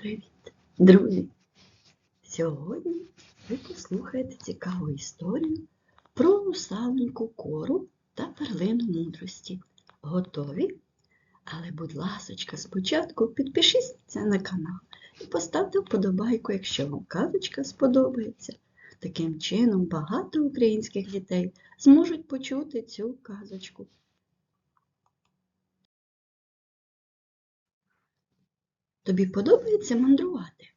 Привіт, друзі! Сьогодні ви послухаєте цікаву історію про русалоньку кору та перлину мудрості. Готові? Але, будь ласочка, спочатку підпишіться на канал і поставте вподобайку, якщо вам казочка сподобається. Таким чином багато українських дітей зможуть почути цю казочку. Тобі подобається мандрувати,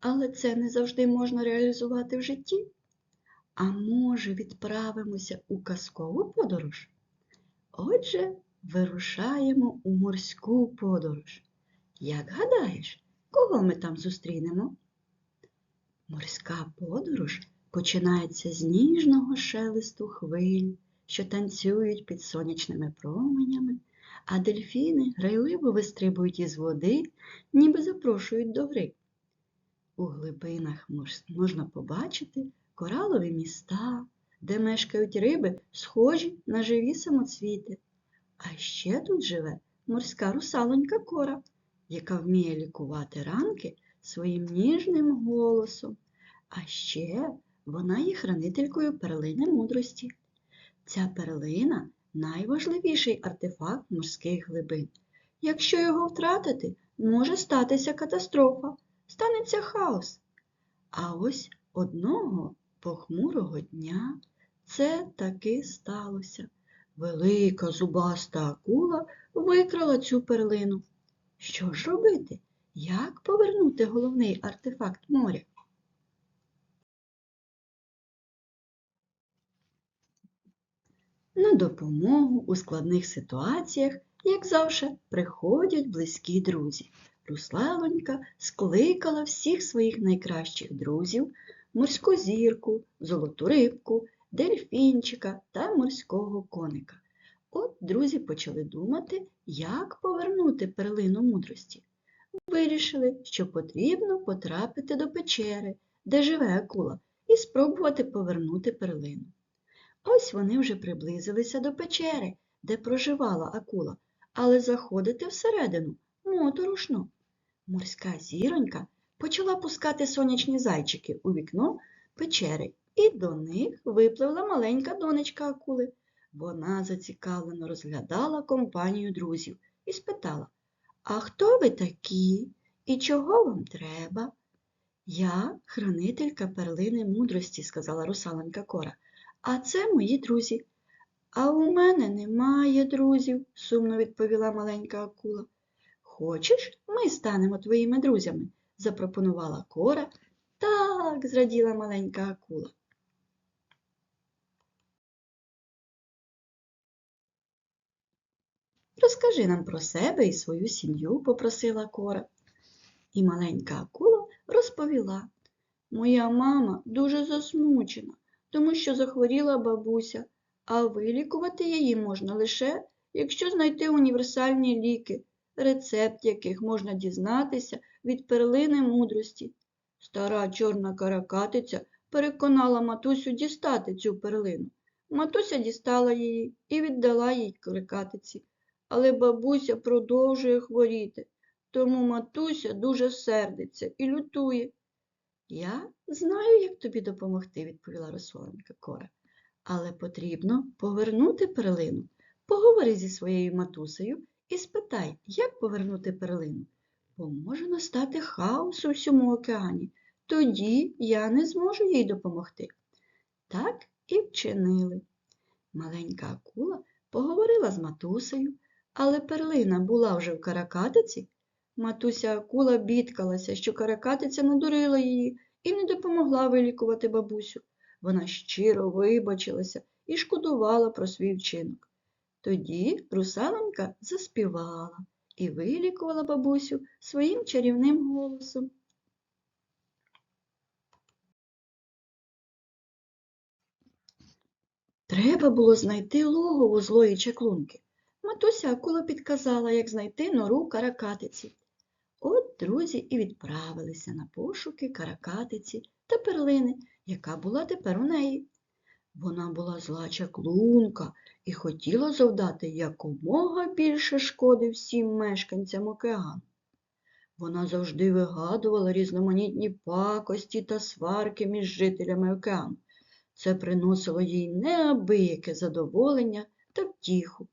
але це не завжди можна реалізувати в житті. А може, відправимося у казкову подорож? Отже, вирушаємо у морську подорож. Як гадаєш, кого ми там зустрінемо? Морська подорож починається з ніжного шелесту хвиль, що танцюють під сонячними променями а дельфіни грайливо вистрибують із води, ніби запрошують до гри. У глибинах можна побачити коралові міста, де мешкають риби, схожі на живі самоцвіти. А ще тут живе морська русалонька кора, яка вміє лікувати ранки своїм ніжним голосом. А ще вона є хранителькою перлини мудрості. Ця перлина найважливіший артефакт морських глибин. Якщо його втратити, може статися катастрофа, станеться хаос. А ось одного похмурого дня це таки сталося. Велика зубаста акула викрала цю перлину. Що ж робити? Як повернути головний артефакт моря? На допомогу у складних ситуаціях, як завжди, приходять близькі друзі. Руславонька скликала всіх своїх найкращих друзів, морську зірку, золоту рибку, дельфінчика та морського коника. От друзі почали думати, як повернути перлину мудрості. Вирішили, що потрібно потрапити до печери, де живе акула, і спробувати повернути перлину. Ось вони вже приблизилися до печери, де проживала акула, але заходити всередину моторошно. Морська зіронька почала пускати сонячні зайчики у вікно печери, і до них випливла маленька донечка акули. Вона зацікавлено розглядала компанію друзів і спитала А хто ви такі і чого вам треба? Я хранителька перлини мудрості, сказала русалонька Кора. А це мої друзі. А у мене немає друзів, сумно відповіла маленька акула. Хочеш, ми станемо твоїми друзями? запропонувала кора. Так, зраділа маленька акула. Розкажи нам про себе і свою сім'ю, попросила кора. І маленька акула розповіла. Моя мама дуже засмучена тому що захворіла бабуся, а вилікувати її можна лише, якщо знайти універсальні ліки, рецепт яких можна дізнатися від перлини мудрості. Стара чорна каракатиця переконала матусю дістати цю перлину. Матуся дістала її і віддала їй каракатиці. Але бабуся продовжує хворіти, тому матуся дуже сердиться і лютує. Я знаю, як тобі допомогти, відповіла розсоленька кора. Але потрібно повернути перлину. Поговори зі своєю матусею і спитай, як повернути перлину. Бо може настати хаос у всьому океані. Тоді я не зможу їй допомогти. Так і вчинили. Маленька акула поговорила з матусею, але перлина була вже в каракатиці. Матуся акула бідкалася, що каракатиця надурила її і не допомогла вилікувати бабусю. Вона щиро вибачилася і шкодувала про свій вчинок. Тоді русалонька заспівала і вилікувала бабусю своїм чарівним голосом. Треба було знайти логово злої чаклунки. Матуся акула підказала, як знайти нору каракатиці. От друзі і відправилися на пошуки каракатиці та перлини, яка була тепер у неї. Вона була зла чаклунка і хотіла завдати якомога більше шкоди всім мешканцям океану. Вона завжди вигадувала різноманітні пакості та сварки між жителями океану. Це приносило їй неабияке задоволення та втіху.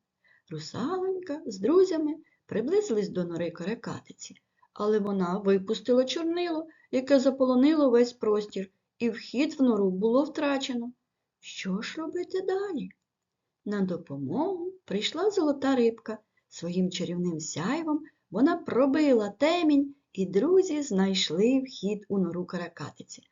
Русалонька з друзями приблизились до нори каракатиці, але вона випустила чорнило, яке заполонило весь простір, і вхід в нору було втрачено. Що ж робити далі? На допомогу прийшла золота рибка. Своїм чарівним сяйвом вона пробила темінь, і друзі знайшли вхід у нору каракатиці.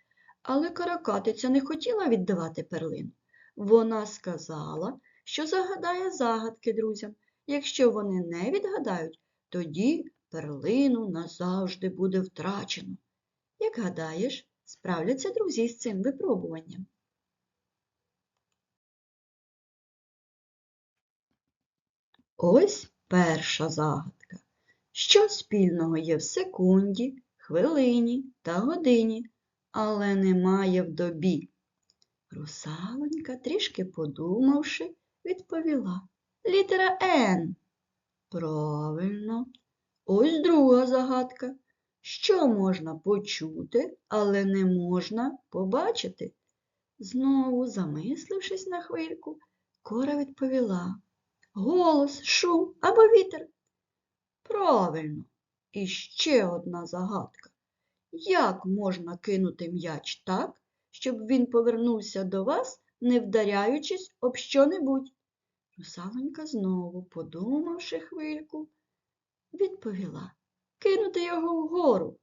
Але каракатиця не хотіла віддавати перлину. Вона сказала, що загадає загадки друзям. Якщо вони не відгадають, тоді перлину назавжди буде втрачено. Як гадаєш, справляться друзі з цим випробуванням? Ось перша загадка. Що спільного є в секунді, хвилині та годині, але немає в добі? Русалонька, трішки подумавши, відповіла Літера Н. Правильно. Ось друга загадка. Що можна почути, але не можна побачити? Знову, замислившись на хвильку, кора відповіла Голос, шум або вітер. Правильно. І ще одна загадка. Як можна кинути м'яч так, щоб він повернувся до вас, не вдаряючись об що-небудь? Русалонька знову, подумавши хвильку, відповіла кинути його вгору.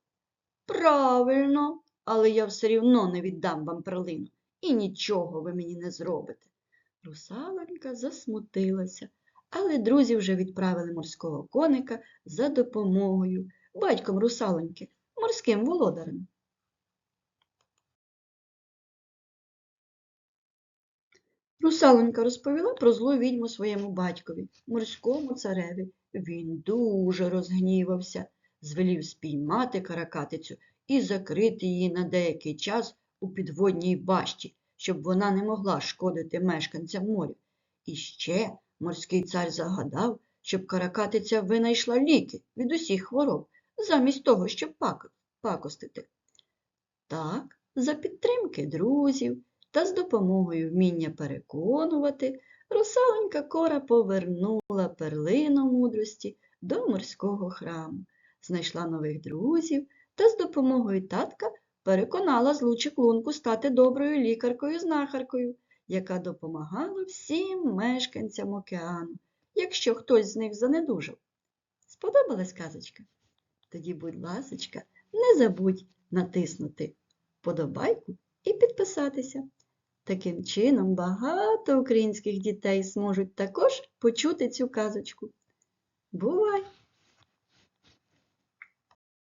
Правильно, але я все рівно не віддам вам перлину, і нічого ви мені не зробите. Русалонька засмутилася, але друзі вже відправили морського коника за допомогою, батьком русалоньки, морським володарем. Русалонька розповіла про злу відьму своєму батькові, морському цареві. Він дуже розгнівався, звелів спіймати каракатицю і закрити її на деякий час у підводній башті, щоб вона не могла шкодити мешканцям моря. І ще морський цар загадав, щоб каракатиця винайшла ліки від усіх хвороб, замість того, щоб пакостити. Так, за підтримки друзів та з допомогою вміння переконувати, русаленька кора повернула перлину мудрості до морського храму, знайшла нових друзів та з допомогою татка переконала злу чеклунку стати доброю лікаркою-знахаркою, яка допомагала всім мешканцям океану, якщо хтось з них занедужав. Сподобалась казочка? Тоді, будь ласочка, не забудь натиснути вподобайку і підписатися. Таким чином багато українських дітей зможуть також почути цю казочку. Бувай!